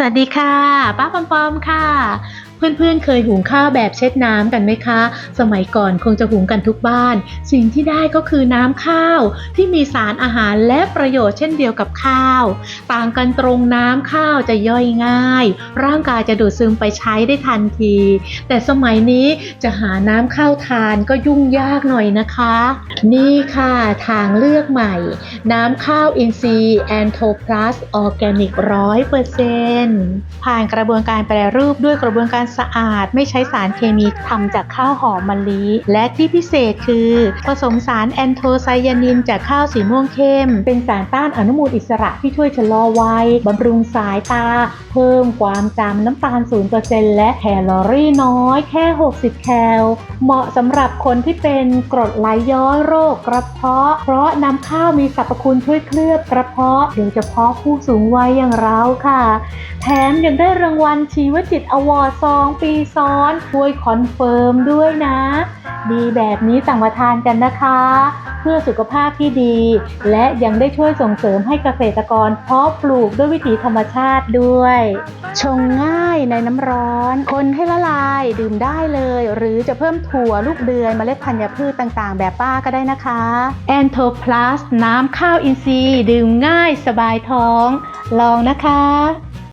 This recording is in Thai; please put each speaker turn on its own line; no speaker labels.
สวัสดีค่ะ ป้าปอมปอมค่ะ เพื่อนๆ เคยหุงข้าวแบบเช็ดน้ำกันไหมคะ สมัยก่อนคงจะหุงกันทุกบ้าน สิ่งที่ได้ก็คือน้ำข้าวที่มีสารอาหารและประโยชน์เช่นเดียวกับข้าว ต่างกันตรงน้ำข้าวจะย่อยง่าย ร่างกายจะดูดซึมไปใช้ได้ทันที แต่สมัยนี้จะหาน้ำข้าวทานก็ยุ่งยากหน่อยนะคะ นี่ค่ะทางเลือกใหม่ น้ำข้าวอินทรีย์แอนโทพลัสออร์แกนิกร้อยเปอร์เซ็นต์ผ่านกระบวนการแปรรูปด้วยกระบวนการสะอาดไม่ใช้สารเคมีทำจากข้าวหอมมะลิ และที่พิเศษคือ ผสมสารแอนโทไซยานินจากข้าวสีม่วงเข้ม เป็นสารต้านอนุมูลอิสระที่ช่วยชะลอวัยบำรุงสายตา เพิ่มความจำน้ำตาล 0%และแคลอรี่น้อยแค่ 60 แคล เหมาะสำหรับคนที่เป็นกรดไหลย้อนโรคกระเพาะ เพราะน้ำข้าวมีสรรพคุณช่วยเคลือบกระเพาะโดยเฉพาะผู้สูงวัยอย่างเราค่ะ แถมยังได้รางวัลชีวจิตอวอร์ด2 ปีซ้อนช่วยคอนเฟิร์มด้วยนะ ดีแบบนี้สั่งมาทานกันนะคะ เพื่อสุขภาพที่ดี และยังได้ช่วยส่งเสริมให้เกษตรกรเพาะปลูกด้วยวิถีธรรมชาติด้วย ชงง่ายในน้ำร้อน คนให้ละลายดื่มได้เลย หรือจะเพิ่มถั่วลูกเดือยเมล็ดธัญพืชต่างๆ แบบป้าก็ได้นะคะแอนโทพลัสน้ำข้าวอินทรีย์ดื่มง่ายสบายท้อง ลองนะคะ